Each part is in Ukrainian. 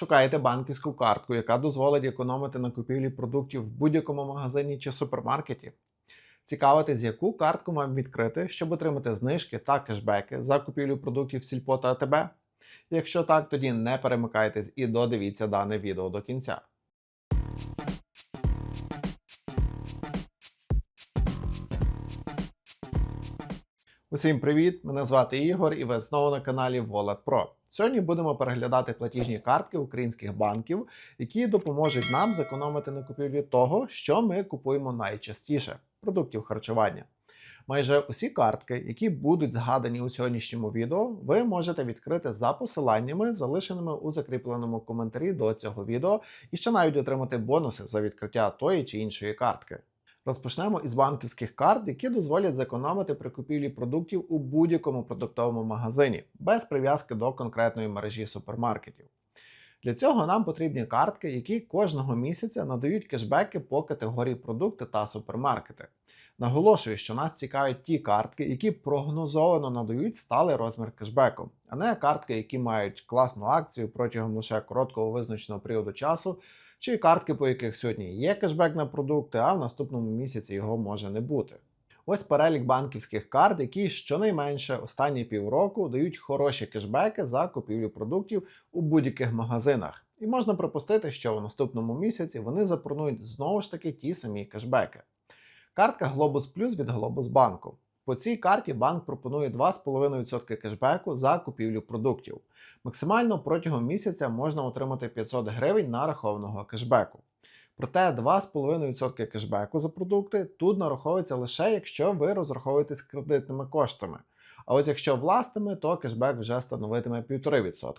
Шукаєте банківську картку, яка дозволить економити на купівлі продуктів в будь-якому магазині чи супермаркеті. Цікавитесь, яку картку вам відкрити, щоб отримати знижки та кешбеки за купівлю продуктів Сільпо та АТБ? Якщо так, тоді не перемикайтесь і додивіться дане відео до кінця. Усім привіт! Мене звати Ігор і ви знову на каналі Wallet Pro. Сьогодні будемо переглядати платіжні картки українських банків, які допоможуть нам зекономити на купівлі того, що ми купуємо найчастіше продуктів харчування. Майже усі картки, які будуть згадані у сьогоднішньому відео, ви можете відкрити за посиланнями, залишеними у закріпленому коментарі до цього відео, і ще навіть отримати бонуси за відкриття тої чи іншої картки. Розпочнемо із банківських карт, які дозволять зекономити при купівлі продуктів у будь-якому продуктовому магазині без прив'язки до конкретної мережі супермаркетів. Для цього нам потрібні картки, які кожного місяця надають кешбеки по категорії продукти та супермаркети. Наголошую, що нас цікавлять ті картки, які прогнозовано надають сталий розмір кешбеку, а не картки, які мають класну акцію протягом лише короткого визначеного періоду часу, чи картки, по яких сьогодні є кешбек на продукти, а в наступному місяці його може не бути. Ось перелік банківських карт, які щонайменше останні півроку дають хороші кешбеки за купівлю продуктів у будь-яких магазинах. І можна припустити, що в наступному місяці вони запропонують знову ж таки ті самі кешбеки. Картка Globus Plus від Globus банку. По цій карті банк пропонує 2,5% кешбеку за купівлю продуктів. Максимально протягом місяця можна отримати 500 гривень нарахованого кешбеку. Проте 2,5% кешбеку за продукти тут нараховується лише якщо ви розраховуєтесь кредитними коштами. А ось якщо власними, то кешбек вже становитиме 1,5%.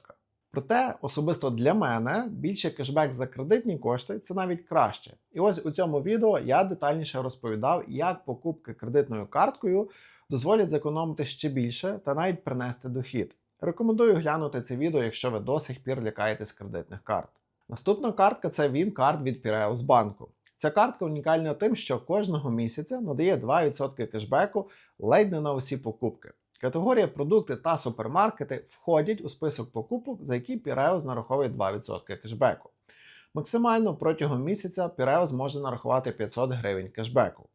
Проте, особисто для мене більше кешбек за кредитні кошти це навіть краще. І ось у цьому відео я детальніше розповідав, як покупки кредитною карткою дозволять зекономити ще більше та навіть принести дохід. Рекомендую глянути це відео, якщо ви до сих пір лякаєтесь кредитних карт. Наступна картка це Він-карт від Piraeus банку. Ця картка унікальна тим, що кожного місяця надає 2% кешбеку ледь не на усі покупки. Категорія продукти та супермаркети входять у список покупок, за які Piraeus нараховує 2% кешбеку. Максимально протягом місяця Piraeus може нарахувати 500 гривень кешбеку.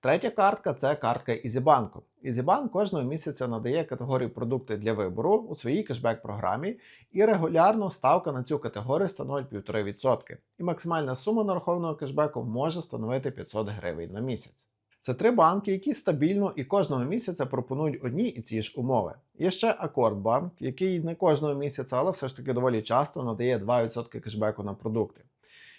Третя картка це картка EasyBank. EasyBank кожного місяця надає категорію продукти для вибору у своїй кешбек-програмі, і регулярно ставка на цю категорію становить 1,5%. І максимальна сума нарахованого кешбеку може становити 500 гривень на місяць. Це три банки, які стабільно і кожного місяця пропонують одні і ці ж умови. Є ще Акордбанк, який не кожного місяця, але все ж таки доволі часто надає 2% кешбеку на продукти.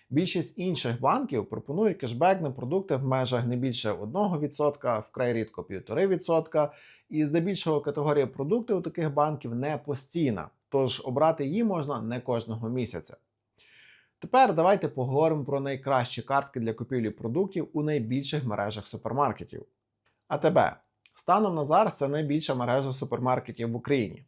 Більшість інших банків пропонують кешбек на продукти в межах не більше 1%, вкрай рідко 1,5%, і здебільшого категорія продуктів у таких банків не постійна, тож обрати її можна не кожного місяця. Тепер давайте поговоримо про найкращі картки для купівлі продуктів у найбільших мережах супермаркетів. АТБ. Станом на зараз це найбільша мережа супермаркетів в Україні.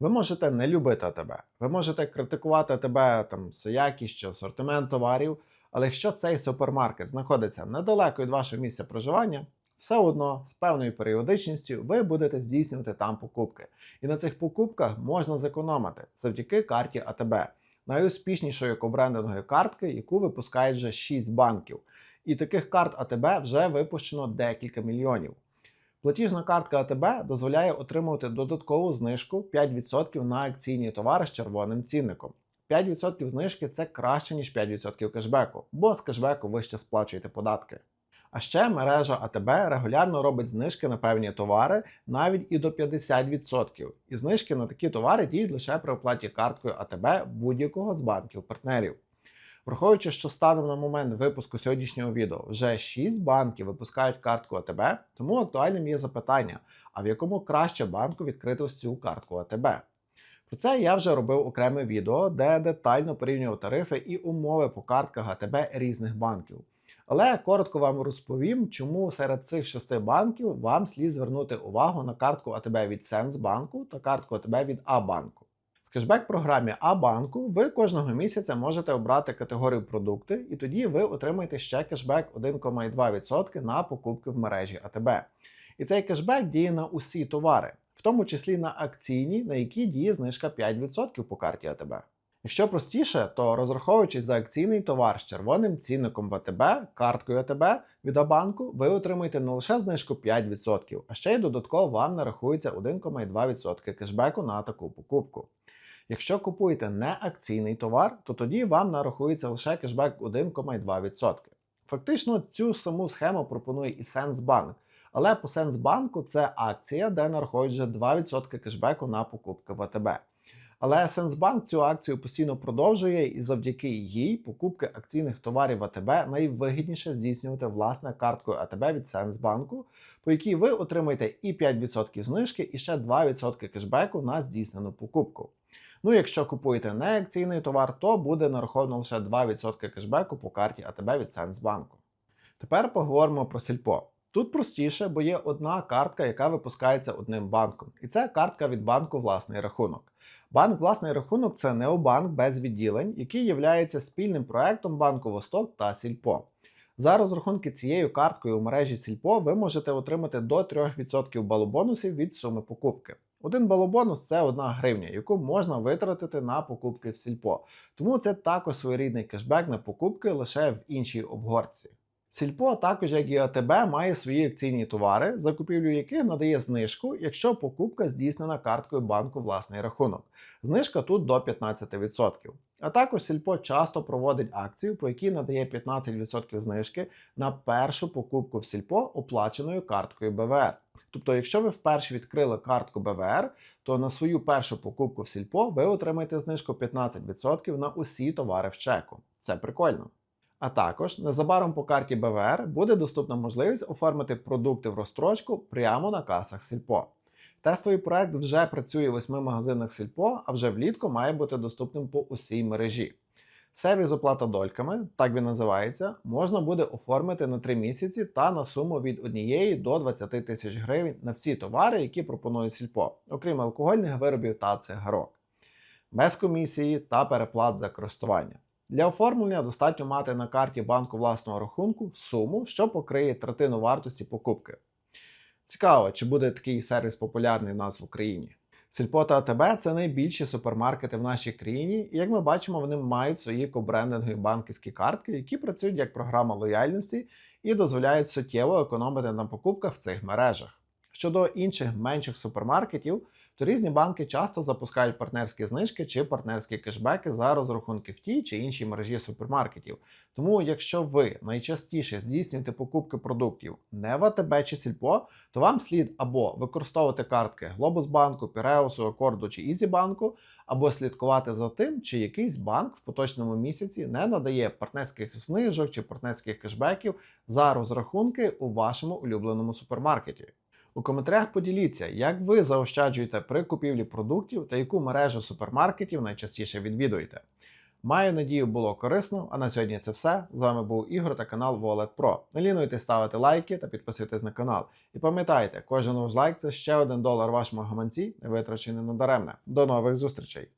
Ви можете не любити АТБ, ви можете критикувати АТБ там, за якість чи асортимент товарів, але якщо цей супермаркет знаходиться недалеко від вашого місця проживання, все одно з певною періодичністю ви будете здійснювати там покупки. І на цих покупках можна зекономити завдяки карті АТБ найуспішнішої кобрендингової картки, яку випускають вже 6 банків. І таких карт АТБ вже випущено декілька мільйонів. Платіжна картка АТБ дозволяє отримувати додаткову знижку 5% на акційні товари з червоним цінником. 5% знижки це краще, ніж 5% кешбеку, бо з кешбеку ви ще сплачуєте податки. А ще мережа АТБ регулярно робить знижки на певні товари навіть і до 50%. І знижки на такі товари діють лише при оплаті карткою АТБ будь-якого з банків-партнерів. Враховуючи, що станом на момент випуску сьогоднішнього відео вже 6 банків випускають картку АТБ, тому актуальним є запитання: а в якому краще банку відкрити ось цю картку АТБ? Про це я вже робив окреме відео, де детально порівнював тарифи і умови по картках АТБ різних банків. Але коротко вам розповім, чому серед цих шести банків вам слід звернути увагу на картку АТБ від Сенсбанку та картку АТБ від А-банку. В кешбек-програмі А-банку ви кожного місяця можете обрати категорію продукти, і тоді ви отримаєте ще кешбек 1,2% на покупки в мережі АТБ. І цей кешбек діє на усі товари, в тому числі на акційні, на які діє знижка 5% по карті АТБ. Якщо простіше, то розраховуючись за акційний товар з червоним цінником ВТБ, карткою АТБ від Абанку, ви отримаєте не лише знижку 5%, а ще й додатково вам нарахується 1,2% кешбеку на таку покупку. Якщо купуєте не акційний товар, то тоді вам нарахується лише кешбек 1,2%. Фактично цю саму схему пропонує і Сенсбанк. Але по Сенсбанку це акція, де нарахують вже 2% кешбеку на покупки в АТБ. Але Сенсбанк цю акцію постійно продовжує, і завдяки їй покупки акційних товарів АТБ найвигідніше здійснювати власне карткою АТБ від Сенсбанку, по якій ви отримаєте і 5% знижки, і ще 2% кешбеку на здійснену покупку. Ну, якщо купуєте не акційний товар, то буде нараховано лише 2% кешбеку по карті АТБ від Сенсбанку. Тепер поговоримо про сільпо. Тут простіше, бо є одна картка, яка випускається одним банком. І це картка від банку власний рахунок. Банк власний рахунок це необанк без відділень, який є спільним проектом банку Восток та Сільпо. За розрахунки цією карткою у мережі Сільпо ви можете отримати до 3% балобонусів від суми покупки. Один балобонус це 1 гривня, яку можна витратити на покупки в Сільпо. Тому це також своєрідний кешбек на покупки лише в іншій обгорці. Сільпо, також як і АТБ, має свої акційні товари, закупівлю яких надає знижку, якщо покупка здійснена карткою банку власний рахунок. Знижка тут до 15%. А також Сільпо часто проводить акцію, по якій надає 15% знижки на першу покупку в Сільпо оплаченою карткою БВР. Тобто, якщо ви вперше відкрили картку БВР, то на свою першу покупку в Сільпо ви отримаєте знижку 15% на усі товари в чеку. Це прикольно. А також незабаром по карті БВР буде доступна можливість оформити продукти в розстрочку прямо на касах Сільпо. Тестовий проект вже працює в 8 магазинах Сільпо, а вже влітку має бути доступним по усій мережі. Сервіс оплата дольками, так він називається, можна буде оформити на 3 місяці та на суму від 1 до 20 тисяч гривень на всі товари, які пропонує Сільпо, окрім алкогольних виробів та цигарок, без комісії та переплат за користування. Для оформлення достатньо мати на карті банку власного рахунку суму, що покриє третину вартості покупки. Цікаво, чи буде такий сервіс популярний в нас в Україні. Сільпо та АТБ це найбільші супермаркети в нашій країні, і як ми бачимо, вони мають свої кобрендингові банківські картки, які працюють як програма лояльності і дозволяють суттєво економити на покупках в цих мережах. Щодо інших менших супермаркетів, то різні банки часто запускають партнерські знижки чи партнерські кешбеки за розрахунки в тій чи іншій мережі супермаркетів. Тому, якщо ви найчастіше здійснюєте покупки продуктів не в АТБ чи Сільпо, то вам слід або використовувати картки Глобусбанку, Піреусу, Акорду чи Ізібанку, або слідкувати за тим, чи якийсь банк в поточному місяці не надає партнерських знижок чи партнерських кешбеків за розрахунки у вашому улюбленому супермаркеті. У коментарях поділіться, як ви заощаджуєте при купівлі продуктів та яку мережу супермаркетів найчастіше відвідуєте. Маю надію, було корисно. А на сьогодні це все. З вами був Ігор та канал Wallet Pro. Не лінуйте ставити лайки та підписуйтесь на канал. І пам'ятайте, кожен ваш лайк це ще один долар вашому гаманці, не витрачений надаремне. До нових зустрічей!